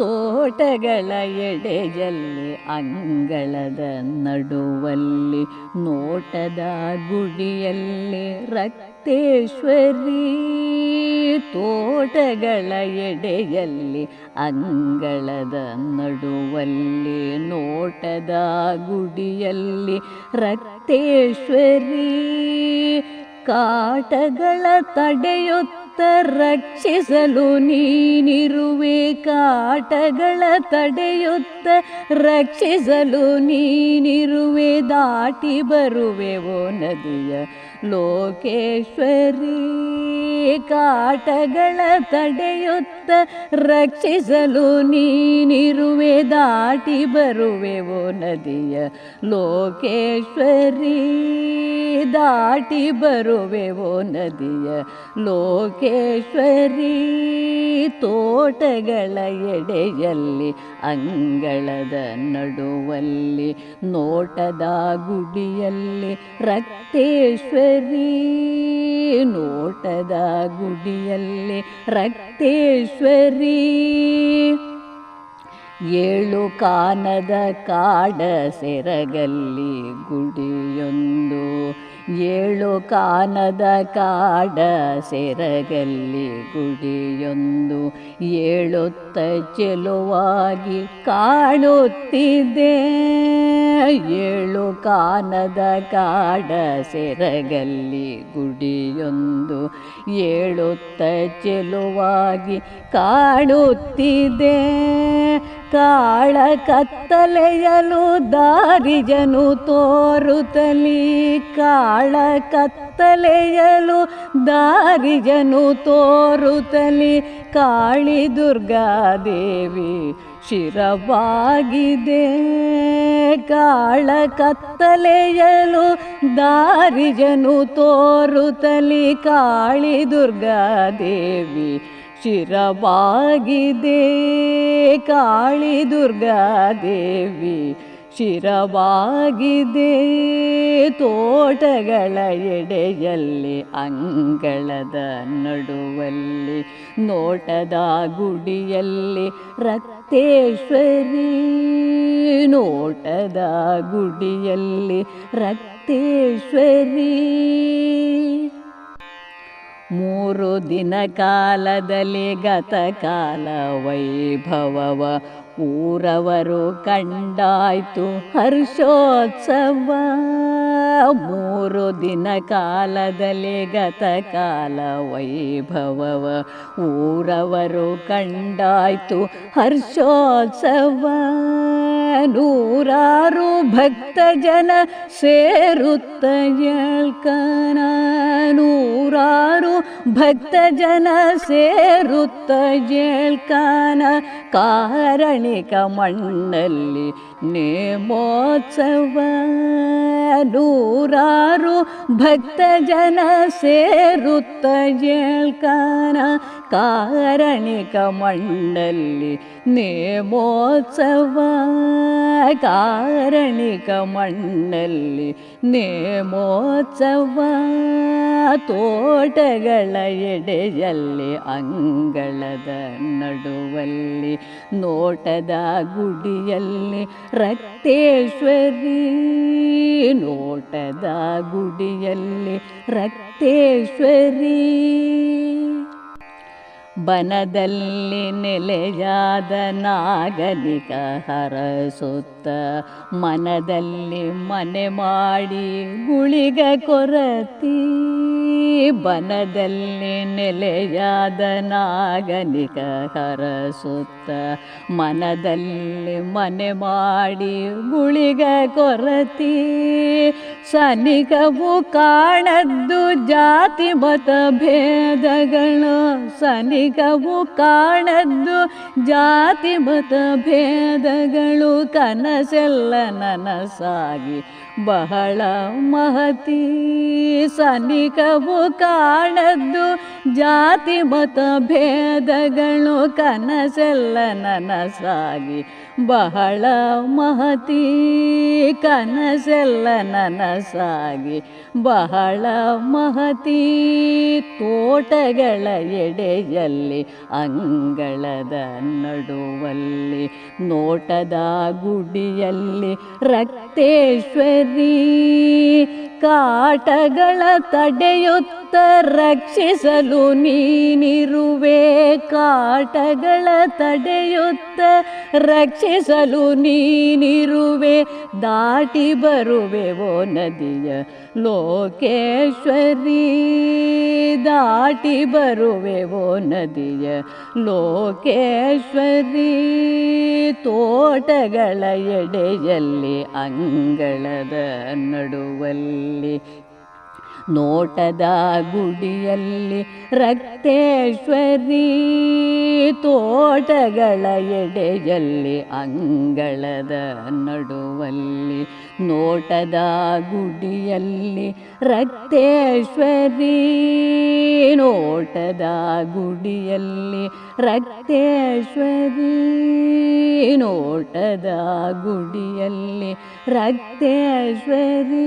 ತೋಟಗಳ ಎಡೆಯಲ್ಲಿ ಅಂಗಳದ ನಡುವಲ್ಲಿ, ನೋಟದ ಗುಡಿಯಲ್ಲಿ ರಕ್ತೇಶ್ವರಿ ತೋಟಗಳ ಎಡೆಯಲ್ಲಿ ಅಂಗಳದ ನಡುವಲ್ಲಿ, ನೋಟದ ಗುಡಿಯಲ್ಲಿ ರಕ್ತೇಶ್ವರಿ ಕಾಟಗಳ ತಡೆಯುತ್ತ ರಕ್ಷಿಸಲು ನೀನಿರುವೆ ಕಾಟಗಳ ತಡೆಯುತ್ತ ರಕ್ಷಿಸಲು ನೀನಿರುವೆ ದಾಟಿ ಬರುವೆವೋ ನದಿಯ ಲೋಕೇಶ್ವರಿ. ಕಾಟಗಳ ತಡೆಯುತ್ತ ರಕ್ಷಿಸಲು ನೀನಿರುವೆ ದಾಟಿ ಬರುವೆವೋ ನದಿಯ ಲೋಕೇಶ್ವರಿ. ದಾಟಿ ಬರುವೆವೋ ನದಿಯ ಲೋಕೇಶ್ವರಿ. ತೋಟಗಳ ಎಡೆಯಲ್ಲಿ, ಅಂಗಳದ ನಡುವಲ್ಲಿ, ನೋಟದ ಗುಡಿಯಲ್ಲಿ, ರಕ್ತೇಶ್ವರಿ. ನೋಟದ ಗುಡಿಯಲ್ಲಿ, ರಕ್ತೇಶ್ವರಿ. ಏಳು ಕಾನದ ಕಾಡ ಸೆರಗಲ್ಲಿ ಗುಡಿಯೊಂದು. ಏಳು ಕಾನದ ಕಾಡ ಸೆರಗಲ್ಲಿ ಗುಡಿಯೊಂದು. ಏಳುತ್ತ ಚೆಲುವಾಗಿ ಕಾಣುತ್ತಿದೆ. ಏಳು ಕಾನದ ಕಾಡ ಸೆರಗಲ್ಲಿ ಗುಡಿಯೊಂದು. ಏಳುತ್ತ ಚೆಲುವಾಗಿ ಕಾಣುತ್ತಿದೆ. ಕಾಳ ಕತ್ತಲೆಯಲು ದಾರಿಜನು ತೋರುತ್ತಲಿ. ಕಾಳ ಕತ್ತಲೆಯಲು ದಾರಿಜನು ತೋರುತ್ತಲಿ. ಕಾಳಿ ದುರ್ಗಾದೇವಿ ಶಿರವಾಗಿದೆ. ಕಾಳ ಕತ್ತಲೆಯಲು ದಾರಿಜನು ತೋರುತ್ತಲಿ. ಕಾಳಿ ದುರ್ಗಾದೇವಿ ಶಿರವಾಗಿದೆ. ಕಾಳಿ ದುರ್ಗಾದೇವಿ ಶಿರವಾಗಿದೆ. ತೋಟಗಳ ಎಡೆಯಲ್ಲಿ ಅಂಗಳದ ನಡುವಲ್ಲಿ ನೋಟದ ಗುಡಿಯಲ್ಲಿ ರಕ್ತೇಶ್ವರಿ ನೋಟದ ಗುಡಿಯಲ್ಲಿ ರಕ್ತೇಶ್ವರಿ ಮೂರು ದಿನ ಕಾಲದಲ್ಲಿ ಗತಕಾಲ ವೈಭವವ ಊರವರು ಕಂಡಾಯ್ತು ಹರ್ಷೋತ್ಸವ. ಮೂರು ದಿನ ಕಾಲದಲ್ಲಿ ಗತಕಾಲ ವೈಭವವ ಊರವರು ಕಂಡಾಯ್ತು ಹರ್ಷೋತ್ಸವ. ನೂರಾರು ಭಕ್ತ ಜನ ಸೇರುತ್ತ ನೂರಾರು ಭಕ್ತ ಜನ ಸೇರುತ್ತ ಏಳ್ಕನ ಕಾರಣಿಕ ಮಣ್ಣಲ್ಲಿ ನೇಮೋತ್ಸವ ನೂರಾರು ಭಕ್ತ ಜನ ಸೇರುತ್ತ ಏಳ್ಕನ ಕಾರಣಿಕ ಮಂಡಲಿ ನೇಮೋತ್ಸವ ಕಾರಣಿಕ ಮಂಡಲಿ ನೇಮೋತ್ಸವ ತೋಟಗಳ ಎಡೆಯಲ್ಲಿ ಅಂಗಳದ ನಡುವಲ್ಲಿ ನೋಟದ ಗುಡಿಯಲ್ಲಿ ರಕ್ತೇಶ್ವರಿ. ನೋಟದ ಗುಡಿಯಲ್ಲಿ ರಕ್ತೇಶ್ವರಿ. ಬನದಲ್ಲಿ ನೆಲೆಯಾದ ನಾಗನಿಕ ಹರಸುತ್ತ ಮನದಲ್ಲಿ ಮನೆ ಮಾಡಿ ಗುಳಿಗ ಕೊರತಿ. ಬನದಲ್ಲಿ ನೆಲೆಯಾದ ನಾಗನಿಕ ಹರಸುತ್ತ ಮನದಲ್ಲಿ ಮನೆ ಮಾಡಿ ಗುಳಿಗ ಕೊರತಿ. ಸನಿಕವು ಕಾಣದ್ದು ಜಾತಿ ಮತ ಭೇದಗಳು ಸನಿಕವು ಕಾಣದ್ದು ಜಾತಿ ಮತ ಭೇದಗಳು ಕನಸೆಲ್ಲ ನನಸಾಗಿ ಬಹಳ ಮಹತಿ. ಸನಿಕವು ಕಾಣದ್ದು ಜಾತಿ ಮತ ಭೇದಗಳು ಕನಸೆಲ್ಲ ನನಸಾಗಿ ಬಹಳ ಮಹತಿ ಕನಸೆಲ್ಲ ನನಸಾಗಿ ಬಹಳ ಮಹತಿ ತೋಟಗಳ ಎಡೆಯಲ್ಲಿ ಅಂಗಳದ ನಡುವಲ್ಲಿ ನೋಟದ ಗುಡಿಯಲ್ಲಿ ರಕ್ತೇಶ್ವರಿ ಕಾಟಗಳ ತಡೆಯುತ್ತ ರಕ್ಷಿಸಲು ನೀನಿರುವೆ, ಕಾಟಗಳ ತಡೆಯುತ್ತ ರಕ್ಷಿಸಲು ನೀನಿರುವೆ, ದಾಟಿ ಬರುವೆವೋ ನದಿಯ ಲೋಕೇಶ್ವರಿ. ದಾಟಿ ಬರುವೆವೋ ನದಿಯ ಲೋಕೇಶ್ವರಿ. ತೋಟಗಳ ಎಡೆಯಲ್ಲಿ ಅಂಗಳದ ನಡುವಲ್ಲಿ ನೋಟದ ಗುಡಿಯಲ್ಲಿ ರಕ್ತೇಶ್ವರಿ ತೋಟಗಳ ಎಡೆಯಲ್ಲಿ ಅಂಗಳದ ನಡುವಲ್ಲಿ ನೋಟದ ಗುಡಿಯಲ್ಲಿ ರಕ್ತೇಶ್ವರಿ ನೋಟದ ಗುಡಿಯಲ್ಲಿ ರಕ್ತೇಶ್ವರಿ ನೋಟದ ಗುಡಿಯಲ್ಲಿ ರಕ್ತೇಶ್ವರಿ